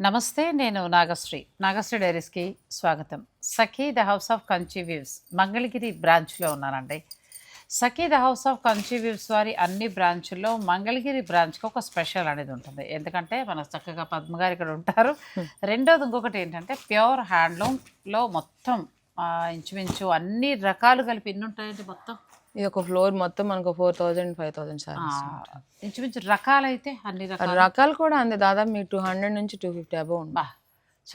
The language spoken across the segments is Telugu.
నమస్తే నేను నాగశ్రీ. నాగశ్రీ డైరీస్కి స్వాగతం. Sakhi the house of Kanchi weaves Mangalagiri బ్రాంచ్లో ఉన్నానండి. Sakhi the house of Kanchi weaves వారి అన్ని బ్రాంచుల్లో మంగళగిరి బ్రాంచ్కి ఒక స్పెషల్ అనేది ఉంటుంది. ఎందుకంటే మన చక్కగా పద్మ గారు ఇక్కడ ఉంటారు. రెండోది ఇంకొకటి ఏంటంటే ప్యూర్ హ్యాండ్లూమ్లో మొత్తం ఇంచుమించు అన్ని రకాలు కలిపి ఎన్ని ఉంటాయండి మొత్తం? ఇది ఒక ఫ్లోర్ మొత్తం మనకు four thousand five thousand saris ఇంచుమించు రకాలైతే అన్ని రకాలు. రకాలు కూడా అంతే. దాదాపు మీకు టూ హండ్రెడ్ నుంచి టూ ఫిఫ్టీ అబౌవ్ ఉంది బా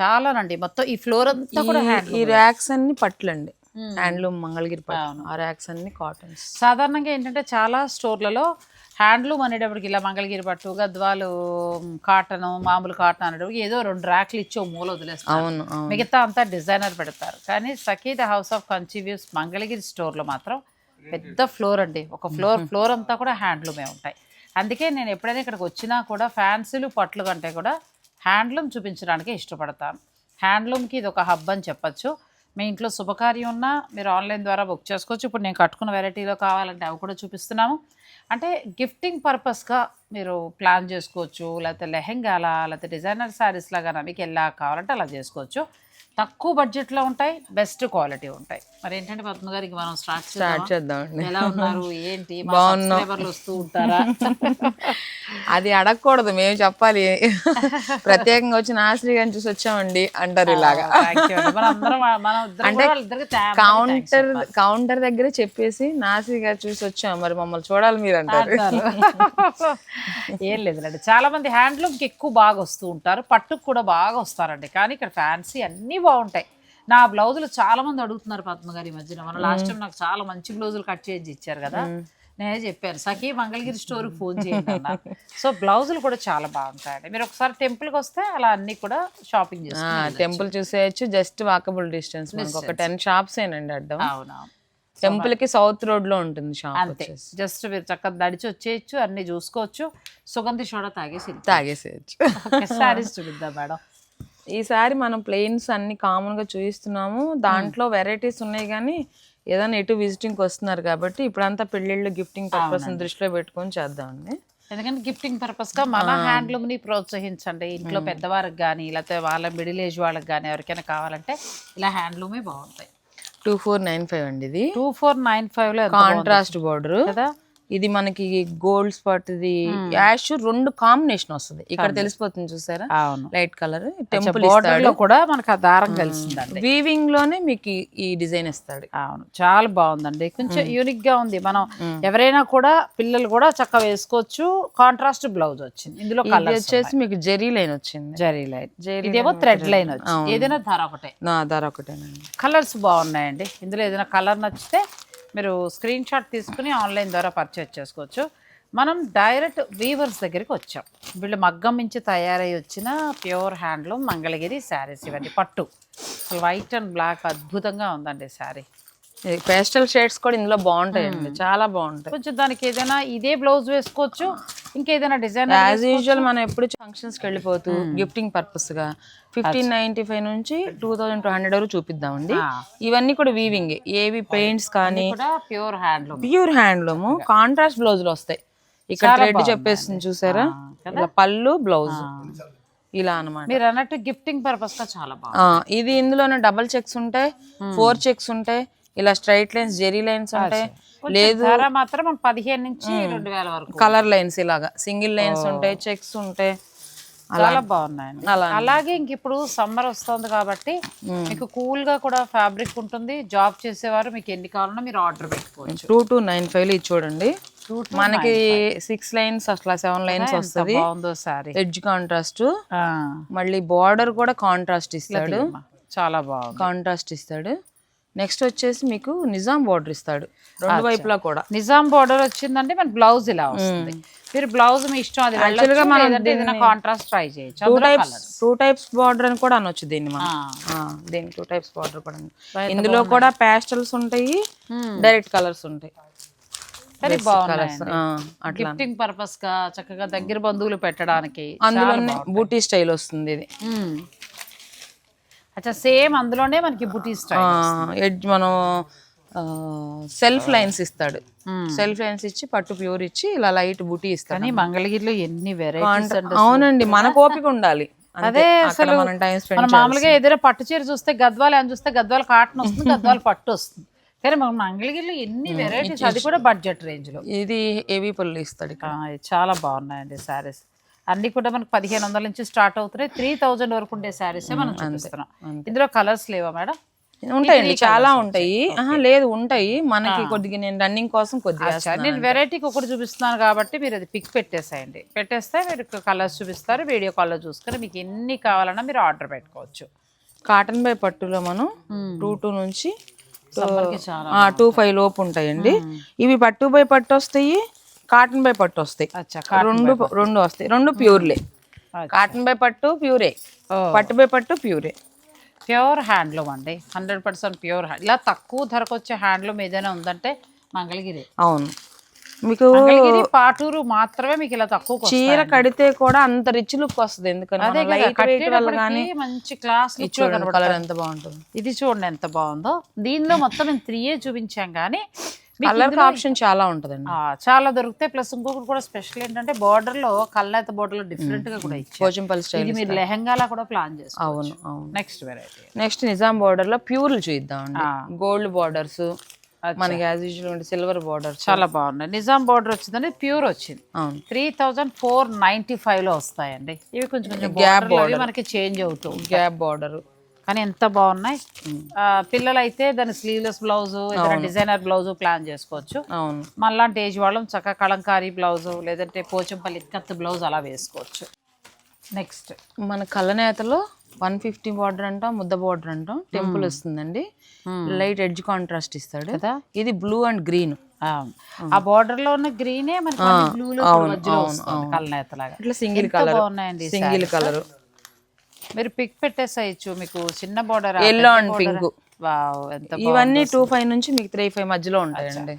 చాలానండి మొత్తం ఈ ఫ్లోర్ అంతా కూడా ఈ- ర్యాక్స్ అన్ని పట్లండి హ్యాండ్లూమ్ మంగళగిరి పట్టు. ఆ ర్యాక్స్ అన్ని కాటన్స్. సాధారణంగా ఏంటంటే చాలా స్టోర్లలో హ్యాండ్లూమ్ అనేటప్పటికి ఇలా మంగళగిరి పట్టు గద్వాలు కాటన్ మామూలు కాటన్ అనేటప్పటికి ఏదో రెండు ర్యాక్లు ఇచ్చి మూల వదిలేస్తారు. మిగతా అంతా డిజైనర్ పెడతారు. కానీ సఖీద హౌస్ ఆఫ్ కన్సీవ్యూస్ మంగళగిరి స్టోర్లో మాత్రం పెద్ద ఫ్లోర్ అండి. ఒక ఫ్లోర్ ఫ్లోర్ అంతా కూడా హ్యాండ్లూమే ఉంటాయి. అందుకే నేను ఎప్పుడైనా ఇక్కడికి వచ్చినా కూడా ఫ్యాన్సీలు పట్లు కంటే కూడా హ్యాండ్లూమ్ చూపించడానికి ఇష్టపడతాను. హ్యాండ్లూమ్కి ఇది ఒక హబ్ అని చెప్పొచ్చు. మీ ఇంట్లో శుభకార్యం ఉన్నా మీరు ఆన్లైన్ ద్వారా బుక్ చేసుకోవచ్చు. ఇప్పుడు నేను కట్టుకున్న వెరైటీలో కావాలంటే అవి కూడా చూపిస్తున్నాము. అంటే గిఫ్టింగ్ పర్పస్గా మీరు ప్లాన్ చేసుకోవచ్చు. లేకపోతే లెహెంగాలా లేకపోతే డిజైనర్ శారీస్ లాగా మీకు ఎలా కావాలంటే అలా చేసుకోవచ్చు. తక్కువ బడ్జెట్లో ఉంటాయి బెస్ట్ క్వాలిటీ ఉంటాయి. మరి ఏంటంటే పద్మ గారికి మనం స్టార్ట్ స్టార్ట్ చేద్దాం చేద్దామండి ఎలా ఉన్నారు? ఏంటి? మా బాగున్నాం. subscriberలు వస్తూ ఉంటారా? అది అడగకూడదు మేము చెప్పాలి. ప్రత్యేకంగా వచ్చి నాశ్రీ గారిని చూసి వచ్చామండి అంటారు ఇలాగా. Thank you అండి. మనం అందరం మనం ఇద్దరం అంటే కౌంటర్. కౌంటర్ దగ్గర చెప్పేసి నాశ్రీ గారు చూసి వచ్చాం మరి మమ్మల్ని చూడాలి మీరు అంటారు. అంటారు. ఏం లేదులేండి. చాలా మంది హ్యాండ్లూమ్కి ఎక్కువ బాగా వస్తూ ఉంటారు పట్టుకు కూడా బాగా వస్తారండి. కానీ ఇక్కడ ఫ్యాన్సీ అన్నీ బాగుంటాయి. నా బ్లౌజులు చాలా మంది అడుగుతున్నారు పద్మ గారి మధ్యన. మన లాస్ట్ టైం నాకు చాలా మంచి బ్లౌజులు కట్ చేసి ఇచ్చారు కదా. నేనే చెప్పాను సఖీ మంగళగిరి స్టోర్కి ఫోన్ చేయండి అన్నారు సో బ్లౌజులు కూడా చాలా బాగుంటాయండి. మీరు ఒకసారి టెంపుల్కి వస్తే అలా అన్ని కూడా షాపింగ్ చేసుకోండి టెంపుల్ చూసేయచ్చు జస్ట్ వాకబుల్ డిస్టెన్స్ ఒక టెన్ షాప్స్ ఏనండి అడ్డం. అవునవును. టెంపుల్కి సౌత్ రోడ్లో ఉంటుంది షాప్ అంతే. జస్ట్ మీరు చక్కగా నడిచి వచ్చేయచ్చు అన్ని చూసుకోవచ్చు. సుగంధి సోడా తాగేసి తాగేసేయచ్చు. సారీస్ చూపిద్దాం మేడం. ఈసారి మనం ప్లేన్స్ అన్ని కామన్గా చూపిస్తున్నాము దాంట్లో వెరైటీస్ ఉన్నాయి కానీ ఏదైనా ఎటు విజిటింగ్ వస్తున్నారు కాబట్టి ఇప్పుడంతా పెళ్ళిళ్ళు గిఫ్టింగ్ పర్పస్ దృష్టిలో పెట్టుకొని చేద్దామండి. ఎందుకంటే గిఫ్టింగ్ పర్పస్గా మన హ్యాండ్లూమ్ని ప్రోత్సహించండి. ఇంట్లో పెద్దవారికి కానీ లేకపోతే వాళ్ళ మిడిల్ ఏజ్ వాళ్ళకి కానీ ఎవరికైనా కావాలంటే ఇలా హ్యాండ్లూమే బాగుంటాయి. టూ ఫోర్ నైన్ ఫైవ్ అండి ఇది. టూ ఫోర్ నైన్ ఫైవ్లో ఎంత కాంట్రాస్ట్ బోర్డర్ కదా? ఇది మనకి గోల్డ్ స్పాట్ ఇది. యాష్ రెండు కాంబినేషన్ వస్తుంది. ఇక్కడ తెలిసిపోతుంది చూసారా? అవును. లైట్ కలర్ టెంపుల్లో కూడా మనకు ఆ దారం కలిసిందండి. వీవింగ్లోనే మీకు ఈ- డిజైన్ ఇస్తాడు. అవును. చాలా బాగుందండి. కొంచెం యూనిక్గా ఉంది. మనం ఎవరైనా కూడా పిల్లలు కూడా చక్కగా వేసుకోవచ్చు. కాంట్రాస్ట్ బ్లౌజ్ వచ్చింది. ఇందులో ఇది కలర్ వచ్చేసి మీకు జెరీ లైన్ వచ్చింది. జరీ లైన్ జరీ ఇదేమో థ్రెడ్ లైన్ వచ్చింది. ఏదైనా ధర ఒకటే. నా ధర ఒకటేనండి. కలర్స్ బాగున్నాయండి. ఇందులో ఏదైనా కలర్ నచ్చితే మీరు స్క్రీన్ షాట్ తీసుకుని ఆన్లైన్ ద్వారా పర్చేజ్ చేసుకోవచ్చు. మనం డైరెక్ట్ వీవర్స్ దగ్గరికి వచ్చాం. వీళ్ళు మగ్గం నుంచి తయారై వచ్చిన ప్యూర్ హ్యాండ్లూమ్ మంగళగిరి శారీస్ ఇవన్నీ. పట్టు. వైట్ అండ్ బ్లాక్ అద్భుతంగా ఉందండి శారీ. పేస్టల్ షేడ్స్ కూడా ఇందులో బాగుంటాయండి. చాలా బాగుంటాయి. కొంచెం దానికి ఏదైనా ఇదే బ్లౌజ్ వేసుకోవచ్చు ఇంకేదైనా డిజైన్ యాజ్ యూజువల్ మనం ఎప్పుడు ఫంక్షన్స్కి వెళ్ళిపోతూ గిఫ్టింగ్ పర్పస్గా ఫిఫ్టీన్ నైన్టీ ఫైవ్ నుంచి టూ థౌజండ్ టూ హండ్రెడ్ వరకు చూపిద్దామండి. ఇవన్నీ కూడా వీవింగ్ ఏవి పెయింట్స్ కానీ pure handloom pure handloom contrast బ్లౌజులు వస్తాయి. ఇక్కడ థ్రెడ్ చెప్పేస్తుంది చూసారా? ఇలా పళ్ళు బ్లౌజ్ ఇలా అన్నమాట. మీరు అన్నట్టు గిఫ్టింగ్ పర్పస్గా చాలా బాగుంది. ఆ, ఇది ఇందులోనే డబల్ చెక్స్ ఉంటాయి ఫోర్ చెక్స్ ఉంటాయి ఇలా స్ట్రైట్ లైన్స్ జెరీ లైన్స్ ఉంటాయి. లేదు ధర మాత్రం పదిహేను నుంచి రెండు వేల వరకు. కలర్ లైన్స్ ఇలాగా. సింగిల్ లైన్స్ ఉంటాయి చెక్స్ ఉంటాయి. చాలా బాగున్నాయండి. అలాగే ఇంక ఇప్పుడు సమ్మర్ వస్తుంది కాబట్టి మీకు కూల్గా కూడా ఫ్యాబ్రిక్ ఉంటుంది. జాబ్ చేసేవారు మీకు ఎన్ని కావాలన్నా మీరు ఆర్డర్ పెట్టుకోవచ్చు. టూ టూ నైన్ ఫైవ్ ఇది చూడండి. మనకి సిక్స్ లైన్స్ అట్లా సెవెన్ లైన్స్ వస్తుంది. ఎడ్జ్ కాంట్రాస్ట్ మళ్ళీ బార్డర్ కూడా కాంట్రాస్ట్ ఇస్తాడు. చాలా బాగుంది. కాంట్రాస్ట్ ఇస్తాడు. నెక్స్ట్ వచ్చేసి మీకు నిజాం బార్డర్ ఇస్తాడు. రెండు వైపులా కూడా. నిజాం బార్డర్ వచ్చిందంటే మన బ్లౌజ్ ఇలా వస్తుంది. మీరు బ్లౌజ్ మీ ఇష్టం అది ఏదైనా కాంట్రాస్ట్ ట్రై చేయొచ్చు. టూ అందులో types colours. Two types border అని కూడా అనొచ్చు దీన్ని మనం. దీనికి టూ టైప్స్ బార్డర్ కూడా. ఇందులో కూడా ప్యాస్టల్స్ ఉంటాయి డైరెక్ట్ కలర్స్ ఉంటాయి. బాగున్నాయి గిఫ్టింగ్ పర్పస్గా చక్కగా దగ్గర బంధువులు పెట్టడానికి అందులోనే బూటీ స్టైల్ వస్తుంది ఇది. అచ్చా సేమ్ అందులోనే మనకి బుటీ ఎడ్జ్ మనం సెల్ఫ్ లైన్స్ ఇస్తాడు. సెల్ఫ్ లైన్స్ ఇచ్చి పట్టు ప్యూర్ ఇచ్చి ఇలా లైట్ బూటీ ఇస్తాడు కానీ మంగళగిరిలో ఎన్ని వెరైటీస్ అవునండి మనకు ఓపిక ఉండాలి. అదే అసలు మనం మనం మామూలుగా ఏదైనా పట్టు చీర చూస్తే గద్వాలు అని చూస్తే గద్వాల కాటన్ వస్తుంది గద్వాల పట్టు వస్తుంది. కానీ మన మంగళగిరిలో ఎన్ని వెరైటీస్ అది కూడా బడ్జెట్ రేంజ్లో. ఇది హెవీ పళ్ళు ఇస్తాడు చాలా బాగున్నాయండి శారీస్ అన్ని కూడా మనకు పదిహేను వందల నుంచి స్టార్ట్ అవుతున్నాయి. త్రీ థౌజండ్ వరకు ఉండే శారీస్ మనం చూపిస్తున్నాం. ఇందులో కలర్స్ లేవా మేడం? ఉంటాయండి చాలా ఉంటాయి. లేదు ఉంటాయి. మనకి కొద్దిగా నేను రన్నింగ్ కోసం కొద్దిగా నేను వెరైటీకి ఒకటి చూపిస్తున్నాను కాబట్టి మీరు అది పిక్ పెట్టేసేయండి. పెట్టేస్తే మీరు కలర్స్ చూపిస్తారు వీడియో కాల్లో చూసుకొని మీకు ఎన్ని కావాలన్నా మీరు ఆర్డర్ పెట్టుకోవచ్చు. కాటన్ బై పట్టులో మనం టూ టూ నుంచి టూ ఫైవ్ లోపు ఉంటాయండి. ఇవి పట్టు బై పట్టు వస్తాయి కాటన్ బై పట్టు వస్తాయి. అచ్చా రెండు రెండు వస్తాయి. రెండు ప్యూర్లే. కాటన్ బై పట్టు ప్యూరే. పట్టు బై పట్టు ప్యూరే. ప్యూర్ హ్యాండ్లూమ్ అండి. హండ్రెడ్ పర్సెంట్ ప్యూర్ ఇలా తక్కువ ధరకు వచ్చే హ్యాండ్లూమ్ ఏదైనా ఉందంటే మంగళగిరి. అవును. మీకు పాటూరు మాత్రమే మీకు ఇలా తక్కువ చీర కడితే కూడా అంత రిచ్ లుక్ వస్తుంది. ఎందుకంటే మంచి క్లాస్ కలర్ ఎంత బాగుంటుంది. ఇది చూడండి ఎంత బాగుందో. దీనిలో మొత్తం మేము త్రీ ఏ చూపించాం కానీ కలర్ ఆప్షన్ చాలా ఉంటుందండి. చాలా దొరుకుతాయి. ప్లస్ ఇంకొకటి కూడా స్పెషల్ ఏంటంటే border లో కల్లేత border లో డిఫరెంట్గా కూడా ఇచ్చారు. స్టైల్ మీరు లెహంగాలా కూడా ప్లాన్ చేసుకోవచ్చు. అవును అవును. నెక్స్ట్ వెరైటీ నెక్స్ట్ నిజాం బార్డర్లో ప్యూర్లు చూద్దామండి గోల్డ్ బార్డర్స్ మనకి యాజ్ యూజువల్ సిల్వర్ బార్డర్స్ చాలా బాగున్నాయి. నిజాం బార్డర్ వచ్చిందండి ప్యూర్ వచ్చింది. అవును. త్రీ థౌజండ్ ఫోర్ నైన్టీ ఫైవ్లో వస్తాయండి. ఇవి కొంచెం కొంచెం లు అవి మనకి చేంజ్ అవుతూ ఉంటాయి. గ్యాప్ బార్డర్ కానీ ఎంత బాగున్నాయి. పిల్లలు అయితే దాని sleeveless blouse designer blouse plan చేసుకోవచ్చు. అవును. మళ్ళాంటి ఏజ్ వాళ్ళం చక్కగా కలంకారీ బ్లౌజ్ లేదంటే పోచంపల్లి కత్తి బ్లౌజ్ అలా వేసుకోవచ్చు. నెక్స్ట్ మన కళ్ళనేతలో వన్ ఫిఫ్టీ బార్డర్ అంటాం ముద్ద బార్డర్ అంటాం. టెంపుల్ వస్తుందండి. లైట్ ఎడ్జ్ కాంట్రాస్ట్ ఇస్తాడు. కదా? ఇది బ్లూ అండ్ గ్రీన్ ఆ బార్డర్లో ఉన్న గ్రీనే మనకి బ్లూ లో ఇట్లా సింగిల్ కలర్ సింగిల్. కలర్ మీరు పిక్ పెట్టేసేయచ్చు మీకు చిన్న border yellow and pink wow ఎంత ఇవన్నీ టూ ఫైవ్ నుంచి మీకు త్రీ ఫైవ్ మధ్యలో ఉంటాయండి.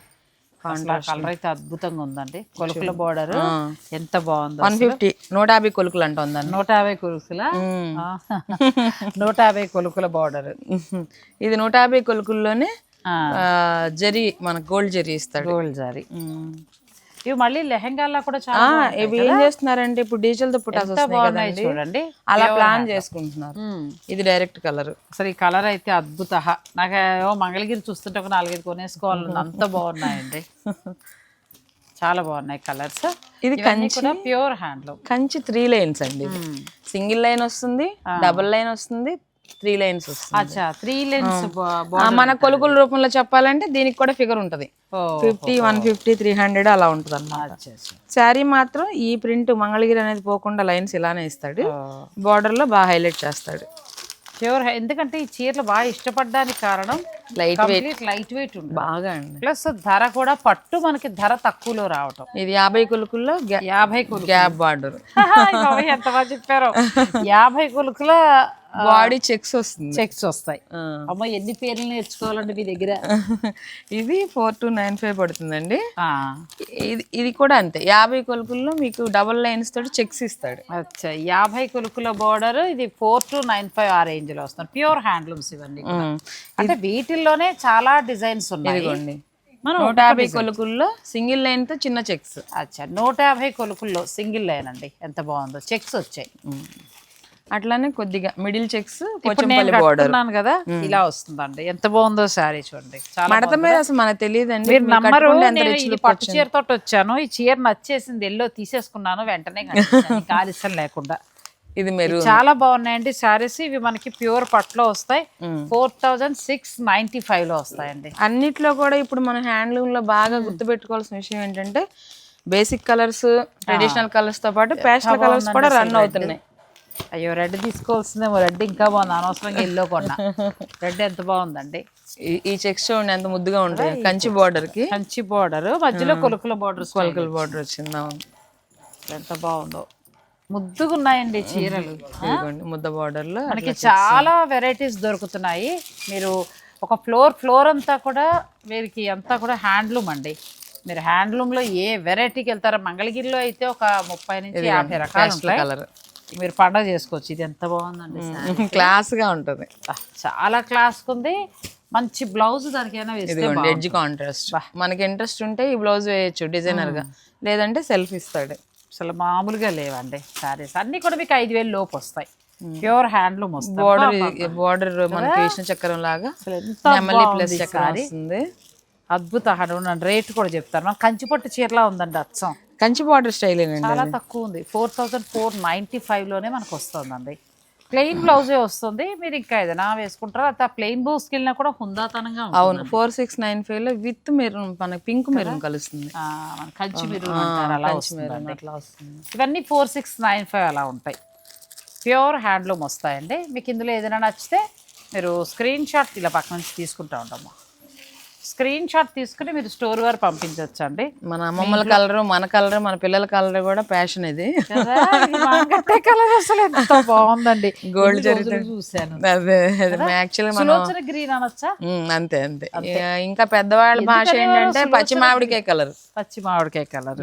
కలర్ అయితే అద్భుతంగా ఉందండి. కొలుకుల బార్డర్ ఎంత బాగుందో వన్ ఫిఫ్టీ నూట యాభై కొలుకులు అంటాం దాన్ని నూట యాభై కొలుకుల? నూట యాభై కొలుకుల బార్డర్ ఇది నూట యాభై కొలుకుల్లోనే జరీ మన గోల్డ్ జరీ ఇస్తాడు. గోల్డ్ జారీ. ఇవి మళ్ళీ లెహంగాల్లో కూడా చాలా ఇవి ఏం చేస్తున్నారంటే ఇప్పుడు డిజిటల్తో వస్తున్నాయి బాగున్నాయి కదండి. చూడండి. అలా ప్లాన్ చేసుకుంటున్నారు. ఇది డైరెక్ట్ కలర్ అసలు ఈ కలర్ అయితే అద్భుత నాకు మంగళగిరి చూస్తుంటే ఒక నాలుగైదు కొనేసుకోవాలని అంత బాగున్నాయండి. చాలా బాగున్నాయి కలర్స్ ఇది కూడా pure handloom Kanchi three lines అండి సింగిల్ లైన్ వస్తుంది డబుల్ లైన్ వస్తుంది త్రీ లైన్స్ అచ్చా త్రీ లెన్స్ మన కొలుకుల రూపంలో చెప్పాలంటే దీనికి కూడా ఫిగర్ ఉంటది. Fifty one fifty three hundred అలా ఉంటుంది అన్నమాట శారీ మాత్రం ఈ ప్రింట్ మంగళగిరి అనేది పోకుండా లైన్స్ ఇలానే ఇస్తాడు. బార్డర్లో బాగా హైలైట్ చేస్తాడు. ప్యూర్ ఎందుకంటే ఈ చీరలు బాగా ఇష్టపడడానికి కారణం లైట్ కంప్లీట్ లైట్ వెయిట్ ఉంటుంది బాగా అండి. ప్లస్ ధర కూడా పట్టు మనకి ధర తక్కువలో రావటం. ఇది యాభై కొలుకుల్లో యాభై గ్యాప్ బార్డర్ ఎంత బాగా చెప్పారు. యాభై కొలుకుల బాడీ చెక్స్ వస్తుంది. చెక్స్ వస్తాయి. అమ్మ ఎన్ని పేర్లు నేర్చుకోవాలండి మీ దగ్గర? ఇది ఫోర్ టు నైన్ ఫైవ్ పడుతుందండి. ఇది ఇది కూడా అంతే. యాభై కొలుకుల్లో మీకు డబల్ లైన్స్ తోటి చెక్స్ ఇస్తాడు. అచ్చా. యాభై కొలుకుల బార్డర్ ఇది ఫోర్ టు నైన్ ఫైవ్ ఆ రేంజ్లో వస్తుంది. ప్యూర్ హ్యాండ్లూమ్స్ ఇవన్నీ. అంటే వీటిల్లోనే చాలా డిజైన్స్ ఉన్నాయి. ఇదిగోండి. మనం నూట యాభై కొలుకుల్లో సింగిల్ లైన్తో చిన్న చెక్స్. అచ్చా. నూట యాభై కొలుకుల్లో సింగిల్ లైన్ అండి. ఎంత బాగుందో. చెక్స్ వచ్చాయి. అట్లానే కొద్దిగా మిడిల్ చెక్స్ పోచంపల్లి కదా ఇలా వస్తుందండి. ఎంత బాగుందో శారీ చూడండి. మడత మీద అసలు మనకు తెలియదండి. మీరు నమ్మరు పట్టు చీరతో వచ్చాను. ఈ చీర నచ్చేసింది ఎల్లో తీసేసుకున్నాను వెంటనే కాలుష్యం లేకుండా. ఇది మెరు చాలా బాగున్నాయండి శారీస్. ఇవి మనకి ప్యూర్ పట్లో వస్తాయి. ఫోర్ థౌజండ్ సిక్స్ నైన్టీ ఫైవ్లో వస్తాయండి. అన్నిట్లో కూడా ఇప్పుడు మన హ్యాండ్లూమ్లో బాగా గుర్తుపెట్టుకోవాల్సిన విషయం ఏంటంటే బేసిక్ కలర్స్ ట్రెడిషనల్ కలర్స్తో పాటు పేస్టల్ కలర్స్ కూడా రన్ అవుతున్నాయి. అయ్యో రెడ్ తీసుకోవాల్సిందేమో. రెడ్ ఇంకా బాగుంది. అనవసరంగా ఎల్లో కొన్నా. రెడ్ ఎంత బాగుందండి? ఈ- చెక్స్ చూడండి ఎంత ముద్దుగా ఉంటాయి. కంచి బార్డర్కి కంచి బార్డర్. మధ్యలో కొలుకుల బార్డర్స్ కొలకల బార్డర్ వచ్చింది అవును. ఎంత బాగుందో. ముద్దుగా ఉన్నాయండి చీరలు ముద్ద బార్డర్లో మనకి చాలా వెరైటీస్ దొరుకుతున్నాయి. మీరు ఒక ఫ్లోర్ ఫ్లోర్ అంతా కూడా వీరికి అంతా కూడా హ్యాండ్లూమ్ అండి. మీరు హ్యాండ్లూమ్లో ఏ వెరైటీకి వెళ్తారో మంగళగిరిలో అయితే ఒక ముప్పై నుంచి యాభై రకాలు కలర్ మీరు పండగ చేసుకోవచ్చు. ఇది ఎంత బాగుందండి saree. క్లాస్గా ఉంటది. చాలా క్లాస్ ఉంది మంచి బ్లౌజ్ దానికైనా ఇదిగోండి ఎడ్జ్ కాంట్రాస్ట్ మనకి ఇంట్రెస్ట్ ఉంటే ఈ బ్లౌజ్ వేయచ్చు డిజైనర్గా లేదంటే సెల్ఫ్ ఇస్తాడు. అసలు మామూలుగా లేవండి సారీస్ అన్నీ కూడా మీకు ఐదు వేలు లోపు వస్తాయి. ప్యూర్ హ్యాండ్లూమ్ వస్తుంది బోర్డర్ బోర్డర్ మనకి కృష్ణ చక్రం లాగా నెమలి ప్లస్ చక్రం అద్భుత. రేట్ కూడా చెప్తాను. మన కంచిపట్టు చీరలా ఉందండి అచ్చం. కంచి బార్డర్ స్టైల్ చాలా తక్కువ ఉంది. ఫోర్ థౌజండ్ ఫోర్ నైంటీ ఫైవ్లోనే మనకు వస్తుందండి ప్లెయిన్ బ్లౌజే వస్తుంది. మీరు ఇంకా ఏదైనా వేసుకుంటారా? అయితే ప్లెయిన్ బ్లౌజ్కి వెళ్ళినా కూడా హుందాతనంగా అవును. ఫోర్ సిక్స్ నైన్ ఫైవ్లో విత్ మెరూన్ మనకి పింక్ మెరూన్ కలుస్తుంది. కంచి మీరు అంటారు. అలా. మెరూన్ అట్లా వస్తుంది. ఇవన్నీ ఫోర్ సిక్స్ నైన్ ఫైవ్ అలా ఉంటాయి. ప్యూర్ హ్యాండ్లూమ్ వస్తాయండి. మీకు ఇందులో ఏదైనా నచ్చితే మీరు స్క్రీన్ షాట్ ఇలా పక్క నుంచి తీసుకుంటా ఉంటాము. స్క్రీన్ షాట్ తీసుకుని మీరు స్టోర్ వారు పంపించవచ్చు అండి మన అమ్మమ్మల కలర్ మన కలర్ మన పిల్లల కలర్ కూడా ప్యాషన్ ఇది. కలర్ అసలు ఎంత బాగుందండి. మనం సులోచన గ్రీన్ అనొచ్చా? అంతే అంతే. ఇక పెద్దవాళ్ళ భాష ఏంటంటే పచ్చి మామిడికాయ కలర్. పచ్చి మామిడికాయ కలర్.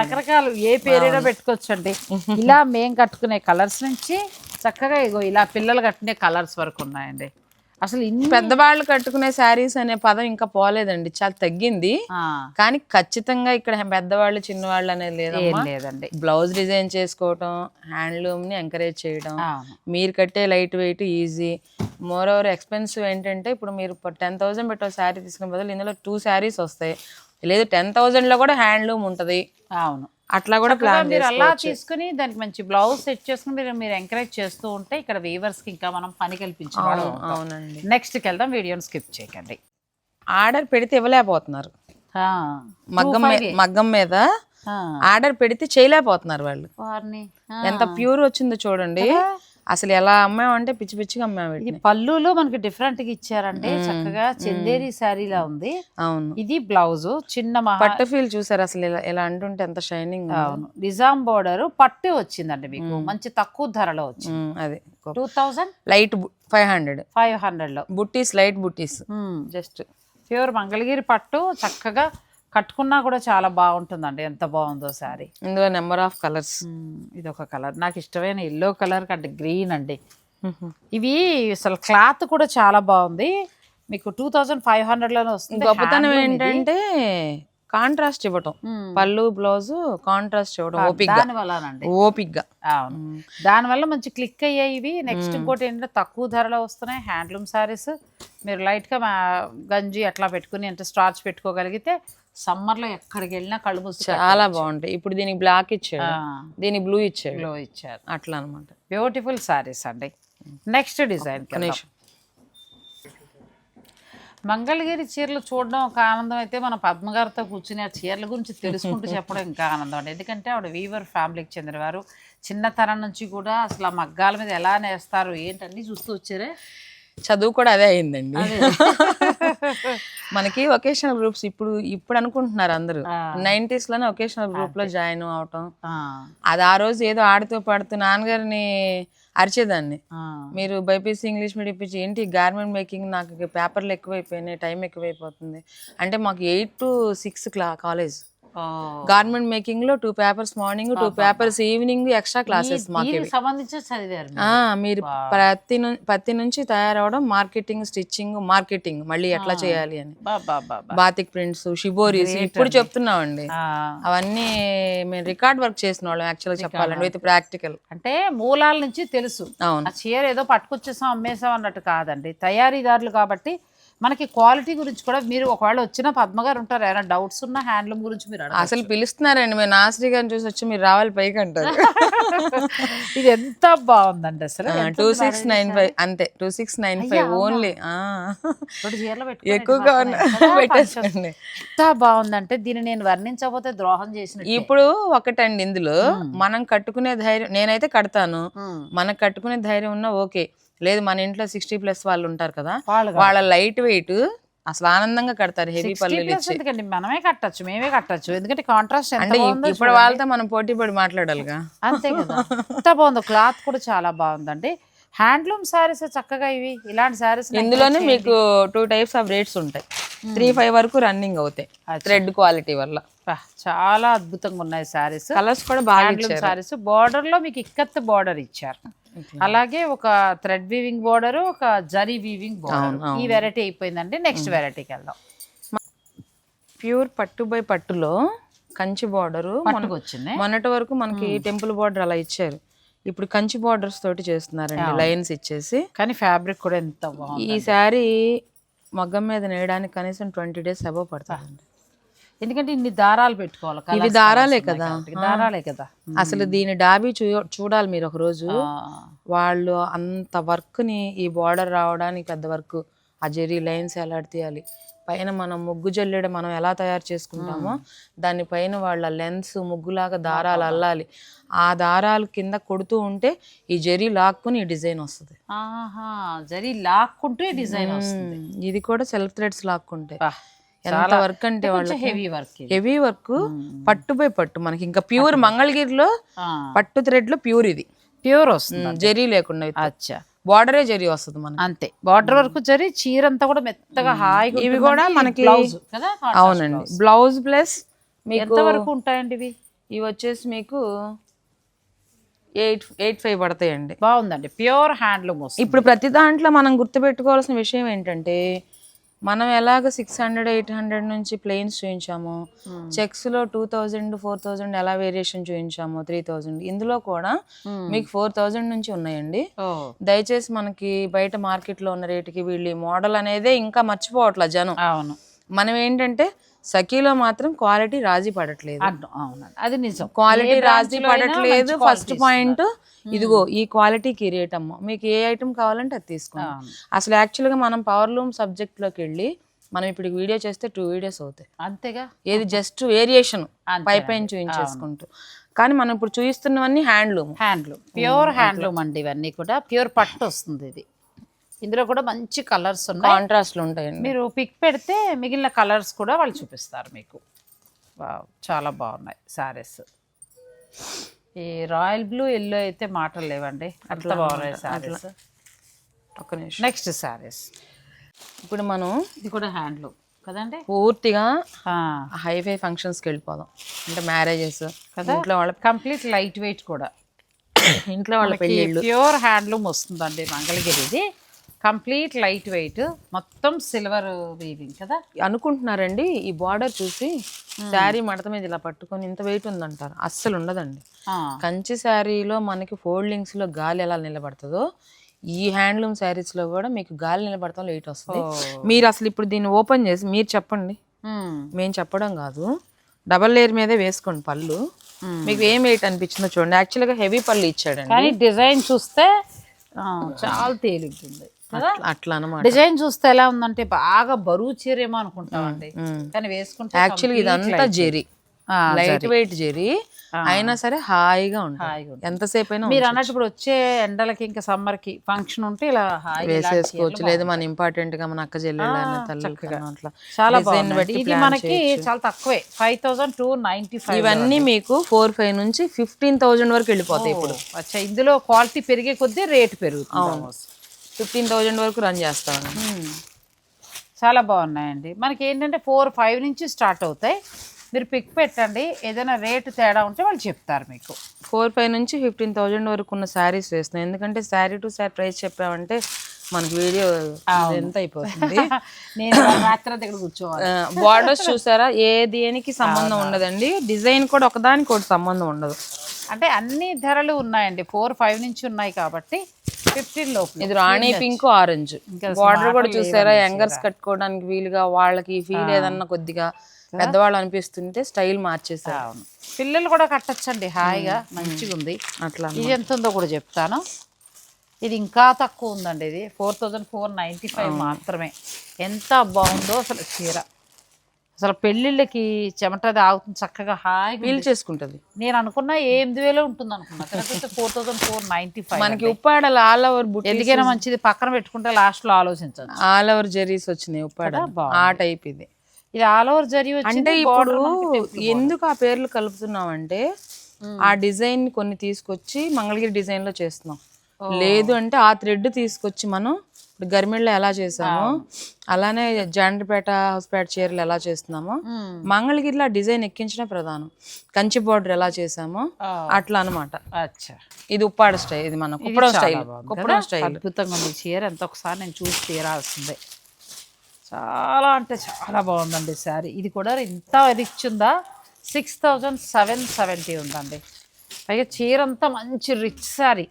రకరకాలు ఏ పేరైనా పెట్టుకోవచ్చండి. ఇలా మేం కట్టుకునే కలర్స్ నుంచి చక్కగా ఇగో ఇలా పిల్లలు కట్టుకునే కలర్స్ వరకు ఉన్నాయండి. అసలు ఇన్ని పెద్దవాళ్ళు కట్టుకునే శారీస్ అనే పదం ఇంకా పోలేదండి. చాలా తగ్గింది. కానీ ఖచ్చితంగా ఇక్కడ పెద్దవాళ్ళు చిన్నవాళ్ళు అనేది లేదమ్మా. లేదండి. బ్లౌజ్ డిజైన్ చేసుకోవటం హ్యాండ్లూమ్ని ఎంకరేజ్ చేయడం. మీరు కట్టే light weight easy. More over expensive ఏంటంటే ఇప్పుడు మీరు టెన్ థౌసండ్ పెట్టే శారీ తీసుకునే బదులు ఇందులో టూ శారీస్ వస్తాయి. లేదు టెన్ థౌసండ్లో కూడా హ్యాండ్లూమ్ ఉంటది. అవును. అట్లా కూడా ప్లాన్ మీరు అలా తీసుకుని దానికి మంచి బ్లౌజ్ సెట్ చేసుకుని మీరు మీరు ఎంకరేజ్ చేస్తూ ఉంటే ఇక్కడ వీవర్స్కి ఇంకా మనం పని కల్పించిన అవునండి. నెక్స్ట్కి వెళ్దాం వీడియోని స్కిప్ చేయకండి. ఆర్డర్ పెడితే ఇవ్వలేకపోతున్నారు. మగ్గం మీద మగ్గం మీద ఆర్డర్ పెడితే చేయలేకపోతున్నారు వాళ్ళు. ఎంత ప్యూర్ వచ్చిందో చూడండి. అసలు ఎలా అమ్మామంటే పిచ్చి పిచ్చిగా అమ్మాము ఇది పళ్ళులో మనకి డిఫరెంట్గా ఇచ్చారండి చక్కగా చందేరి శారీలా ఉంది. అవును. ఇది బ్లౌజ్ చిన్న పట్టు ఫీల్ చూసారు అసలు ఇలా ఇలా అంటుంటే ఎంత షైనింగ్ అవును. నిజాం బోర్డర్ పట్టు వచ్చిందండి మీకు. మంచి తక్కువ ధరలో వచ్చింది. అది. Two thousand light five hundred five హండ్రెడ్లో. బుట్టీస్ లైట్ బుట్టీస్ జస్ట్ ప్యూర్ మంగళగిరి పట్టు చక్కగా కట్టుకున్నా కూడా చాలా బాగుంటుందండి. ఎంత బాగుందో శారీ. ఇందులో నెంబర్ ఆఫ్ కలర్స్. ఇది ఒక కలర్. నాకు ఇష్టమైన ఎల్లో కలర్ అంటే గ్రీన్ అండి. ఇవి అసలు క్లాత్ కూడా చాలా బాగుంది. మీకు టూ థౌజండ్ ఫైవ్ హండ్రెడ్లోనే వస్తుంది. గొప్పతనం. ఏంటంటే కాంట్రాస్ట్ ఇవ్వటం. పళ్ళు బ్లౌజ్ కాంట్రాస్ట్ ఇవ్వడం ఓపిక్గా దాని వల్లనండి. ఓపిక్గా అవును. దానివల్ల మంచి క్లిక్ అయ్యాయి ఇవి. నెక్స్ట్ ఇంకోటి ఏంటంటే తక్కువ ధరలో వస్తున్నాయి హ్యాండ్లూమ్ శారీస్. మీరు లైట్గా గంజి అట్లా పెట్టుకుని అంటే స్టార్చ్ పెట్టుకోగలిగితే సమ్మర్లో ఎక్కడికి వెళ్ళినా కళ్ళు చాలా బాగుంటాయి. ఇప్పుడు దీనికి బ్లాక్ ఇచ్చాడు. దీనికి బ్లూ ఇచ్చాడు. లో ఇచ్చారు. అట్లా అనమాట బ్యూటిఫుల్ శారీస్ అండి. నెక్స్ట్ డిజైన్ మంగళగిరి చీరలు చూడడం ఒక ఆనందం అయితే మన పద్మ గారితో కూర్చుని ఆ చీరల గురించి తెలుసుకుంటూ చెప్పడం ఇంకా ఆనందం అండి. ఎందుకంటే ఆవిడ వీవర్ ఫ్యామిలీకి చెందినవారు. చిన్నతనం నుంచి కూడా అసలు ఆ మగ్గాల మీద ఎలా నేస్తారు ఏంటన్నీ చూస్తూ వచ్చారే. చదువు కూడా అదే అయిందండి. మనకి ఒకేషనల్ గ్రూప్స్ ఇప్పుడు ఇప్పుడు అనుకుంటున్నారు అందరూ. నైన్టీస్లోనే ఒకేషనల్ గ్రూప్లో జాయిన్ అవటం. అది ఆ రోజు ఏదో ఆడుతూ పాడుతూ నాన్నగారిని అరిచేదాన్ని. మీరు బైపీసీ ఇంగ్లీష్ మీడియం ఇప్పించి ఏంటి? గార్మెంట్ మేకింగ్ నాకు పేపర్లు ఎక్కువైపోయినాయి టైం ఎక్కువైపోతుంది. అంటే మాకు ఎయిట్ టు సిక్స్ క్లా college. Garment మేకింగ్లో two papers morning two papers evening extra classes మీరు. ను- పత్తి నుంచి తయారవడం మార్కెటింగ్ స్టిచ్చింగ్ మార్కెటింగ్ మళ్ళీ ఎట్లా చేయాలి అని. బాతిక్ ప్రింట్స్ షిబోరీస్ ఇప్పుడు చెప్తున్నామండి. అవన్నీ మేము రికార్డ్ వర్క్ చేసిన వాళ్ళం యాక్చువల్గా చెప్పాలండి విత్ ప్రాక్టికల్ అంటే మూలాల నుంచి తెలుసు. అవును. చీర ఏదో పట్టుకొచ్చేసాం అమ్మేసాం అన్నట్టు కాదండి. తయారీదారులు కాబట్టి మనకి క్వాలిటీ గురించి కూడా మీరు ఒకవేళ వచ్చిన పద్మ గారు ఉంటారు. ఏమైనా డౌట్స్ ఉన్న హ్యాండ్లూమ్ గురించి మీరు. అసలు పిలుస్తున్నారండి. మేము నాసరి గారిని చూసి వచ్చి మీరు రావాలి పైకి అంటారు. ఇది ఎంత బాగుందండి అసలు. టూ సిక్స్ నైన్ ఫైవ్ అంతే. Two six nine five only ఎక్కువగా పెట్టేసుకోండి. ఎంత బాగుందంటే దీన్ని నేను వర్ణించకపోతే ద్రోహం చేసిన ఇప్పుడు ఒకటండి ఇందులో. మనం కట్టుకునే ధైర్యం నేనైతే కడతాను. మనకు కట్టుకునే ధైర్యం ఉన్నా ఓకే. లేదు మన ఇంట్లో సిక్స్టీ ప్లస్ వాళ్ళు ఉంటారు కదా వాళ్ళు లైట్ వెయిట్ అసలు ఆనందంగా కడతారు హెవీ పళ్ళు ఎందుకండి? మనమే కట్టచ్చు మేమే కట్టచ్చు. ఎందుకంటే కాంట్రాస్ట్ అంటే ఇప్పుడు వాళ్ళతో మనం పోటీ పడి మాట్లాడాలిగా. అంతే కదా. ఎంత బాగుందో క్లాత్ కూడా చాలా బాగుందండి. హ్యాండ్లూమ్ శారీస్ చక్కగా ఇవి ఇలాంటి శారీస్ ఇందులోనే మీకు టూ టైప్స్ ఆఫ్ రేట్స్ ఉంటాయి. త్రీ ఫైవ్ వరకు రన్నింగ్ అవుతాయి థ్రెడ్ క్వాలిటీ వల్ల. చాలా అద్భుతంగా ఉన్నాయి శారీస్. కలర్స్ కూడా బాగా హ్యాండ్లూమ్ శారీస్. బార్డర్లో మీకు ఇక్కత్ బార్డర్ ఇచ్చారు. అలాగే ఒక థ్రెడ్ వీవింగ్ బార్డర్ ఒక జరీ వీవింగ్ బార్డర్. ఈ వెరైటీ అయిపోయిందండి. నెక్స్ట్ వెరైటీకి వెళ్దాం. ప్యూర్ పట్టు బై పట్టులో కంచి బార్డర్. పట్టుకు వచ్చింది మొన్నటి వరకు మనకి టెంపుల్ బార్డర్ అలా ఇచ్చారు. ఇప్పుడు కంచి బార్డర్స్ తోటి చేస్తున్నారండి లైన్స్ ఇచ్చేసి. కానీ ఫ్యాబ్రిక్ కూడా ఎంత బాగుంది ఈ శారీ మగ్గం మీద నేయడానికి కనీసం ట్వంటీ డేస్ అబవ్ పడుతుందండి. ఎందుకంటే ఇన్ని దారాలు పెట్టుకోవాలి ఇవి దారాలే కదా. దారాలే కదా. అసలు దీని డాబీ చూ చూడాలి మీరు ఒక రోజు వాళ్ళు అంత వర్క్ని ఈ బార్డర్ రావడానికి పెద్ద వర్క్. ఆ జెరీ లైన్స్ ఎలా తీయాలి? పైన మనం ముగ్గు జల్లెడ మనం ఎలా తయారు చేసుకుంటామో దాని పైన వాళ్ళ లెన్స్ ముగ్గులాగా దారాలు అల్లాలి. ఆ దారాలు కింద కొడుతూ ఉంటే ఈ జెరీ లాక్కుని ఈ డిజైన్ వస్తుంది. జరి లాక్కుంటూ డిజైన్ వస్తుంది. ఇది కూడా సెల్ఫ్ థ్రెడ్స్ లాక్కుంటాయి బా, ఎంత వర్క్ అంటే వాళ్ళ హెవీ వర్క్ హెవీ వర్క్ పట్టు బై పట్టు. మనకి ఇంకా ప్యూర్ మంగళగిరిలో పట్టు థ్రెడ్లో ప్యూర్ ఇది. ప్యూర్ వస్తుంది జెరీ లేకుండా అచ్చా. బార్డరే జెరీ వస్తుంది మనకి. అంతే. బార్డర్ వరకు జరి చీర అంతా కూడా మెత్తగా హాయిగా ఇవి ఉంటుందండి. కూడా మనకి- కదా? అవునండి. బ్లౌజ్ ప్లస్ మీకు ఎంత వరకు ఉంటాయండి ఇవి? ఇవి వచ్చేసి మీకు ఎయిట్ ఎయిట్ ఫైవ్ పడతాయండి. బాగుందండి. ప్యూర్ హ్యాండ్లూమ్ ఇప్పుడు ప్రతి దాంట్లో మనం గుర్తుపెట్టుకోవాల్సిన విషయం ఏంటంటే మనం ఎలాగ సిక్స్ హండ్రెడ్ ఎయిట్ హండ్రెడ్ నుంచి ప్లెయిన్స్ చూపించాము చెక్స్లో టూ థౌజండ్ ఫోర్ థౌజండ్ ఎలా వేరియేషన్ చూపించాము త్రీ థౌజండ్ ఇందులో కూడా మీకు ఫోర్ థౌజండ్ నుంచి ఉన్నాయండి. దయచేసి మనకి బయట మార్కెట్లో ఉన్న రేటుకి వీళ్ళు మోడల్ అనేదే ఇంకా మర్చిపోవట్లే జనం. అవును. మనం ఏంటంటే సఖీలో మాత్రం క్వాలిటీ రాజీ పడట్లేదు. అవునండి. అది నిజం. క్వాలిటీ రాజీ పడట్లేదు. ఫస్ట్ పాయింట్ ఇదిగో ఈ క్వాలిటీకి రేట్ అమ్మ మీకు ఏ ఐటమ్ కావాలంటే అది తీసుకోండి. అవును. అసలు యాక్చువల్గా మనం పవర్ లూమ్ సబ్జెక్ట్లోకి వెళ్ళి మనం ఇప్పుడు వీడియో చేస్తే టూ వీడియోస్ అవుతాయి. అంతేగా? ఏది జస్ట్ వేరియేషన్ పై పైన చూపించేసుకుంటూ కానీ మనం ఇప్పుడు చూపిస్తున్నవన్నీ హ్యాండ్లూమ్ హ్యాండ్లూమ్ ప్యూర్ హ్యాండ్లూమ్ అండి ఇవన్నీ కూడా. ప్యూర్ పట్టు వస్తుంది ఇది. ఇందులో కూడా మంచి కలర్స్ ఉన్నాయి. కాంట్రాస్ట్లు ఉంటాయండి. మీరు పిక్ పెడితే మిగిలిన కలర్స్ కూడా వాళ్ళు చూపిస్తారు మీకు. చాలా బాగున్నాయి సారీస్ ఈ రాయల్ బ్లూ ఎల్లో అయితే మాటలు లేవండి. అట్లా బాగున్నాయి సారీస్ ఒక్క నిమిషం. నెక్స్ట్ సారీస్ ఇప్పుడు మనం ఇది కూడా హ్యాండ్లూమ్ కదండి? పూర్తిగా హైఫై ఫంక్షన్స్కి వెళ్ళిపోదాం. అంటే మ్యారేజెస్. కదా? ఇంట్లో వాళ్ళ కంప్లీట్ లైట్ వెయిట్ కూడా. ఇంట్లో వాళ్ళ పెళ్ళిళ్ళు. ప్యూర్ హ్యాండ్లూమ్ వస్తుందండి మంగళగిరిది. కంప్లీట్ లైట్ వెయిట్ మొత్తం సిల్వర్ వీవింగ్ కదా? అనుకుంటున్నారండి ఈ బార్డర్ చూసి శారీ మడత మీద ఇలా పట్టుకొని ఇంత వెయిట్ ఉందంటారు. అస్సలు ఉండదండి. కంచి శారీలో మనకి ఫోల్డింగ్స్లో గాలి ఎలా నిలబడుతుందో ఈ హ్యాండ్లూమ్ శారీస్లో కూడా మీకు గాలి నిలబడతాం లేట్ వస్తుంది. మీరు అసలు ఇప్పుడు దీన్ని ఓపెన్ చేసి మీరు చెప్పండి. మ్మ్. మేము చెప్పడం కాదు. డబల్ లేయర్ మీదే వేసుకోండి పళ్ళు. మీకు ఏం వెయిట్ అనిపించిందో చూడండి. యాక్చువల్గా హెవీ పళ్ళు ఇచ్చాడండి. కానీ డిజైన్ చూస్తే చాలా తేలిగ్గుంది. కదా? అట్లా- అనమాట డిజైన్ చూస్తే ఎలా ఉందంటే బాగా బరువు చీరేమో అనుకుంటామండి. కానీ వేసుకుంటే యాక్చువల్గా ఇదంతా జెరీ. Light weight zari. అయినా సరే హాయిగా ఉంటుంది. ఎంతసేపు అయినా మీరు అన్నట్టు ఇప్పుడు వచ్చే ఎండలకి ఇంకా summer కి ఫంక్షన్ ఉంటే ఇలా వేసేసుకోవచ్చు. లేదు మన ఇంపార్టెంట్గా మన అక్క అట్లా. చాలా బాగుంది ఇది మనకి చాలా తక్కువే. Five thousand two ninety five ఇవన్నీ మీకు ఫోర్ ఫైవ్ నుంచి ఫిఫ్టీన్ థౌజండ్ వరకు వెళ్ళిపోతాయి ఇప్పుడు. అచ్చా. ఇందులో క్వాలిటీ పెరిగే కొద్దీ రేట్ పెరుగుతుంది ఫిఫ్టీన్ థౌజండ్ వరకు రన్ చేస్తాను. చాలా బాగున్నాయండి. మనకి ఏంటంటే ఫోర్ ఫైవ్ నుంచి స్టార్ట్ అవుతాయి. మీరు పిక్ పెట్టండి. ఏదైనా రేటు తేడా ఉంటే వాళ్ళు చెప్తారు మీకు. ఫోర్ ఫైవ్ నుంచి ఫిఫ్టీన్ థౌజండ్ వరకు ఉన్న శారీస్ వేస్తున్నాయి. ఎందుకంటే శారీ టు శారీ ప్రైస్ చెప్పామంటే మనకి వీడియో ఎంత అయిపోతుంది నేను రాత్రి దగ్గర కూర్చోవాలి. బార్డర్స్ చూసారా? ఏ దేనికి సంబంధం ఉండదండి. డిజైన్ కూడా ఒకదానికి ఒకటి సంబంధం ఉండదు. అంటే అన్ని ధరలు ఉన్నాయండి. ఫోర్ ఫైవ్ నుంచి ఉన్నాయి కాబట్టి ఫిఫ్టీన్ లోపు ఇది రాణి పింక్ ఆరెంజ్ బార్డర్ కూడా చూసారా? యంగర్స్ కట్టుకోవడానికి వీలుగా వాళ్ళకి ఫీల్ ఏదన్నా కొద్దిగా పెద్దవాళ్ళు అనిపిస్తుంటే స్టైల్ మార్చేసారు పిల్లలు కూడా కట్టచ్చండి. హాయిగా మంచిగా ఉంది అట్లా ఇది ఎంత ఉందో కూడా చెప్తాను. ఇది ఇంకా తక్కువ ఉందండి ఇది. Four thousand four ninety five మాత్రమే. ఎంత బాగుందో అసలు చీర. అసలు పెళ్ళిళ్ళకి చెమటది ఆగుతుంది చక్కగా హాయిగా ఫీల్. చేసుకుంటది. నేను అనుకున్నా ఎనిమిది వేలు ఉంటుంది అనుకున్నా four thousand four ninety five మనకి ఉప్పాడలు ఆల్ ఓవర్ బుట్టి ఎందుకైనా మంచిది పక్కన పెట్టుకుంటే లాస్ట్లో ఆలోచించవచ్చు ఆల్ ఓవర్ జెరీస్ వచ్చినాయి ఉప్పాడలు. ఆ టైప్ ఇది. ఇది ఆల్ ఓవర్ జరి అంటే ఇప్పుడు ఎందుకు ఆ పేర్లు కలుపుతున్నాం అంటే ఆ డిజైన్ కొన్ని తీసుకొచ్చి మంగళగిరి డిజైన్లో చేస్తున్నాం. లేదు అంటే ఆ థ్రెడ్ తీసుకొచ్చి మనం ఇప్పుడు గర్మిళ్ళలో ఎలా చేసామో అలానే జాండ్రపేట హౌస్పేట చీరలు ఎలా చేస్తున్నామో మంగళగిరిలో డిజైన్ ఎక్కించడం ప్రధానం. కంచి బార్డర్ ఎలా చేసామో. అట్లా అన్నమాట. అచ్చా. ఇది ఉప్పాడ స్టైల్ ఇది మన కుప్పడం స్టైల్ కుప్పడం? స్టైల్. అద్భుతంగా ఉంది. చీర ఎంత ఒకసారి నేను చూసి తీరాల్సిందే. చాలా అంటే చాలా బాగుందండి శారీ. ఇది కూడా ఇంత రిచ్ ఉందా? సిక్స్ థౌజండ్ సెవెన్ సెవెంటీ ఉందండి. పైగా చీర అంతా మంచి రిచ్ శారీ.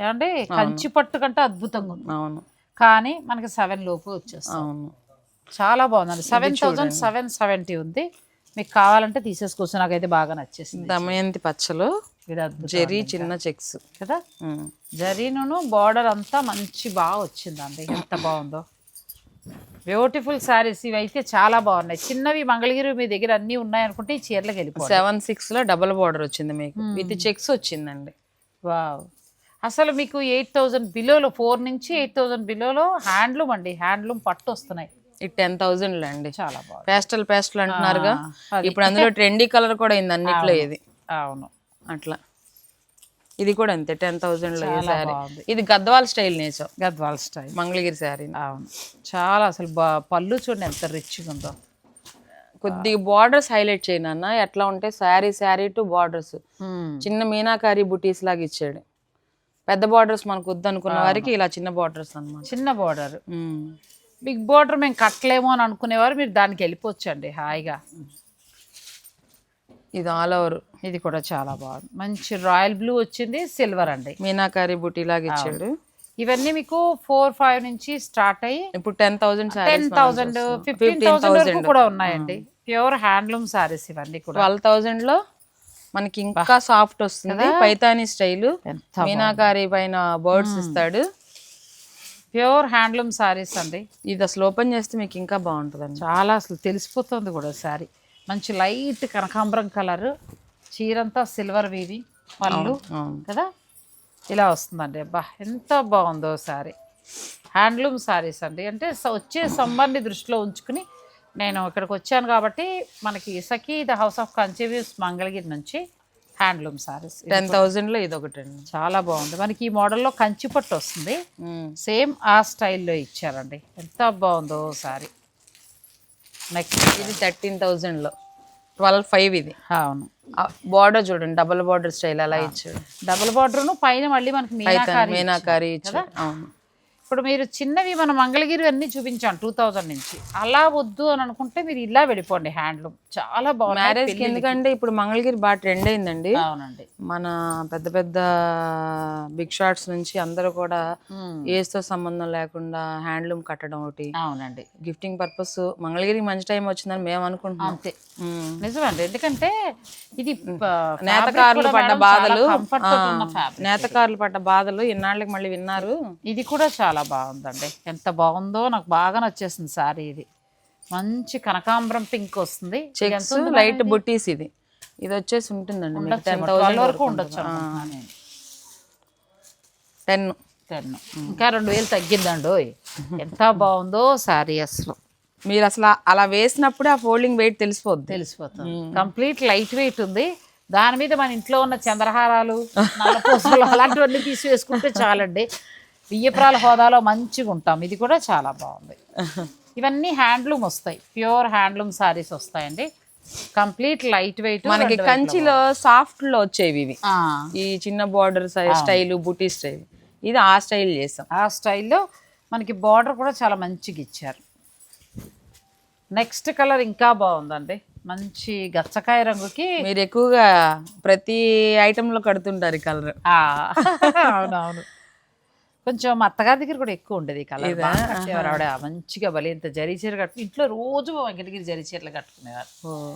ఏమంటే కంచి పట్టు కంటే అద్భుతంగా ఉంది. అవును. కానీ మనకి సెవెన్ లోపు వచ్చేస్తుంది అవును. చాలా బాగుందండి. సెవెన్ థౌజండ్ సెవెన్ సెవెంటీ ఉంది. మీకు కావాలంటే తీసేసుకోవచ్చు. నాకైతే బాగా నచ్చేసింది. దమయంతి పచ్చలు జెరీ చిన్న చెక్స్. కదా? జరీను బార్డర్ అంతా మంచి బాగా వచ్చిందండి. ఎంత బాగుందో. బ్యూటిఫుల్ శారీస్ ఇవి అయితే చాలా బాగున్నాయి. చిన్నవి మంగళగిరి మీ దగ్గర అన్నీ ఉన్నాయి అనుకుంటే ఈ చీరలకు వెళ్ళిపోవాలి సెవెన్ సిక్స్లో డబుల్ బార్డర్ వచ్చింది మీకు. విత్ చెక్స్ వచ్చిందండి. వావ్. అసలు మీకు ఎయిట్ థౌజండ్ బిలోలో ఫోర్ నుంచి ఎయిట్ థౌజండ్ బిలోలో హ్యాండ్లూమ్ అండి. హ్యాండ్లూమ్ పట్టు వస్తున్నాయి ఇది టెన్ థౌజండ్ అండి. చాలా బాగుంది. పేస్టల్ పేస్టల్ అంటున్నారుగా. ఇప్పుడు అందులో ట్రెండీ కలర్ కూడా అయింది అన్నిట్లో ఇది. అవును. అట్లా. ఇది కూడా అంతే టెన్ థౌజండ్లో శారీ. ఇది గద్వాల్ స్టైల్ నేచో. గద్వాల్ స్టైల్. మంగళగిరి శారీ. అవును. చాలా అసలు బా పళ్ళు చూడండి ఎంత రిచ్గా ఉందో. కొద్దిగా బార్డర్స్ హైలైట్ చేయను అన్న. ఎట్లా ఉంటే శారీ శారీ టు బార్డర్స్. చిన్న మీనాకారి బుటీస్ లాగా ఇచ్చాడు. పెద్ద బార్డర్స్ మనకు వద్దు అనుకున్న వారికి ఇలా చిన్న బార్డర్స్ అన్నమాట. చిన్న బార్డర్. బిగ్ బార్డర్ మేము కట్టలేము అని అనుకునేవారు మీరు దానికి వెళ్ళిపోవచ్చండి హాయిగా. ఇది ఆల్ ఓవర్ ఇది కూడా చాలా బాగుంది. మంచి రాయల్ బ్లూ వచ్చింది సిల్వర్ అండి. మీనాకారి బుటీ లాగా ఇచ్చాడు. ఇవన్నీ మీకు ఫోర్ ఫైవ్ నుంచి స్టార్ట్ అయ్యి ఇప్పుడు ten thousand ten thousand fifteen thousand కూడా ఉన్నాయండి. ప్యూర్ హ్యాండ్లూమ్ సారీస్ ఇవన్నీ కూడా. ట్వెల్వ్ థౌజండ్లో మనకి ఇంకా సాఫ్ట్ వస్తుంది పైతాని స్టైల్. మీనాకారి పైన బర్డ్స్ ఇస్తాడు. ప్యూర్ హ్యాండ్లూమ్ సారీస్ అండి. ఇది అసలు ఓపెన్ చేస్తే మీకు ఇంకా బాగుంటుందండి. చాలా అసలు తెలిసిపోతుంది కూడా సారీ మంచి లైట్ కనకాంబరం కలర్ చీరంతా సిల్వర్ వీవి పళ్ళు. కదా? ఇలా వస్తుందండి. అబ్బా ఎంత బాగుందో సారీ హ్యాండ్లూమ్ సారీస్ అండి. అంటే వచ్చే సమ్మర్ని దృష్టిలో ఉంచుకుని నేను ఇక్కడికి వచ్చాను కాబట్టి మనకి Sakhi the house of Kanchi weaves Mangalagiri నుంచి హ్యాండ్లూమ్ సారీస్. టెన్ థౌజండ్లో ఇది ఒకటి అండి చాలా బాగుంది. మనకి ఈ మోడల్లో కంచి పట్టు వస్తుంది. సేమ్ ఆ స్టైల్లో ఇచ్చారండి. ఎంత బాగుందో సారీ. నెక్స్ట్ ఇది థర్టీన్ థౌజండ్లో ట్వెల్వ్ ఫైవ్ ఇది. అవును. బార్డర్ చూడండి డబుల్ బార్డర్ స్టైల్ అలా ఇచ్చాడు డబుల్ బార్డర్ను పైన మళ్ళీ మనకి మీనాకారి ఇచ్చాడు అవును. ఇప్పుడు మీరు చిన్నవి మన మంగళగిరి అన్నీ చూపించాం టూ థౌజండ్ నుంచి. అలా వద్దు అని అనుకుంటే మీరు ఇలా వెళ్ళిపోండి హ్యాండ్లూమ్. చాలా బాగుంది మ్యారేజ్కి ఎందుకంటే ఇప్పుడు మంగళగిరి బాగా ట్రెండ్ అయిందండి. అవునండి. మన పెద్ద పెద్ద బిగ్ షాట్స్ నుంచి అందరూ కూడా ఏజ్తో సంబంధం లేకుండా హ్యాండ్లూమ్ కట్టడం ఒకటి. అవునండి. గిఫ్టింగ్ పర్పస్ మంగళగిరికి మంచి టైం వచ్చిందని మేము అనుకుంటున్నాం. అంతే. నిజమండి. ఎందుకంటే ఇది నేతకారులు పడ్డ బాధలు నేతకారులు పడ్డ బాధలు ఇన్నాళ్ళకి మళ్ళీ విన్నారు. ఇది కూడా చాలా బాగుందండి. ఎంత బాగుందో నాకు బాగా నచ్చేసింది సారీ ఇది. మంచి కనకాంబరం పింక్ వస్తుంది. చెక్స్ లైట్ బుట్టీస్ ఇది. ఇది వచ్చేసి ఉంటుందండి టెన్ థౌసండ్ వరకు ఉండొచ్చు. టెన్. టెన్. ఇంకా రెండు వేలు తగ్గిందండి. ఎంత బాగుందో సారీ అసలు. మీరు అసలు అలా వేసినప్పుడే ఆ ఫోల్డింగ్ వెయిట్ తెలిసిపోద్ది. తెలిసిపోతుంది. కంప్లీట్ లైట్ వెయిట్ ఉంది. దాని మీద మన ఇంట్లో ఉన్న చంద్రహారాలు అలాంటివన్నీ తీసి వేసుకుంటే చాలండి. బియ్యపురాల హోదాలో మంచిగా ఉంటాం ఇది కూడా చాలా బాగుంది. ఇవన్నీ హ్యాండ్లూమ్ వస్తాయి. ప్యూర్ హ్యాండ్లూమ్ సారీస్ వస్తాయండి. కంప్లీట్ లైట్ వెయిట్ మనకి కంచిలో సాఫ్ట్లో వచ్చేవి ఇవి. ఈ చిన్న బార్డర్ స్టైల్ బుటీ స్టైల్. ఇది ఆ స్టైల్ చేసాం. ఆ స్టైల్లో మనకి బార్డర్ కూడా చాలా మంచిగా ఇచ్చారు. నెక్స్ట్ కలర్ ఇంకా బాగుందండి. మంచి గచ్చకాయ రంగుకి మీరు ఎక్కువగా ప్రతి ఐటమ్లో కడుతుంటారు ఈ కలర్ అవునవును. కొంచెం మా అత్తగారి దగ్గర కూడా ఎక్కువ ఉండేది ఈ కలర్. ఆవిడ. మంచిగా బలి ఇంత జరీ చీర కట్టు ఇంట్లో రోజు వెంకటగిరి జరీ చీరలు కట్టుకునేవారు.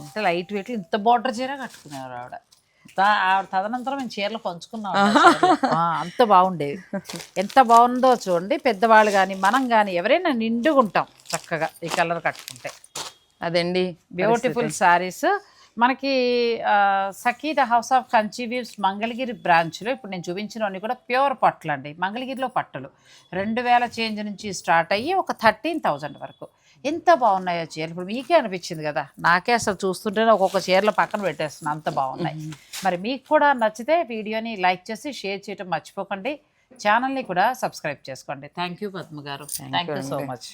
అంటే లైట్ వెయిట్ ఇంత బార్డర్ చీర కట్టుకునేవారు ఆవిడ. ఆవిడ తదనంతరం మేము చీరలు పంచుకున్నాం అంత బాగుండేవి. ఎంత బాగుందో చూడండి. పెద్దవాళ్ళు కానీ మనం కానీ ఎవరైనా నిండుగా ఉంటాం చక్కగా ఈ కలర్ కట్టుకుంటే. అదండి. బ్యూటిఫుల్ శారీస్ మనకి ఆ, Sakhi the house of Kanchi weaves Mangalagiri బ్రాంచ్లో ఇప్పుడు నేను చూపించినవన్నీ కూడా ప్యూర్ పట్లు అండి మంగళగిరిలో పట్టులు. రెండు వేల చేంజ్ నుంచి స్టార్ట్ అయ్యి ఒక థర్టీన్ థౌజండ్ వరకు. ఎంత బాగున్నాయో చీరలు. ఇప్పుడు మీకే అనిపించింది కదా? నాకే అసలు చూస్తుంటేనే ఒక్కొక్క చీరలు పక్కన పెట్టేస్తున్నాను అంత బాగున్నాయి. మరి మీకు కూడా నచ్చితే వీడియోని లైక్ చేసి షేర్ చేయడం మర్చిపోకండి. ఛానల్ని కూడా సబ్స్క్రైబ్ చేసుకోండి. థ్యాంక్ యూ పద్మ గారు థ్యాంక్ యూ సో మచ్.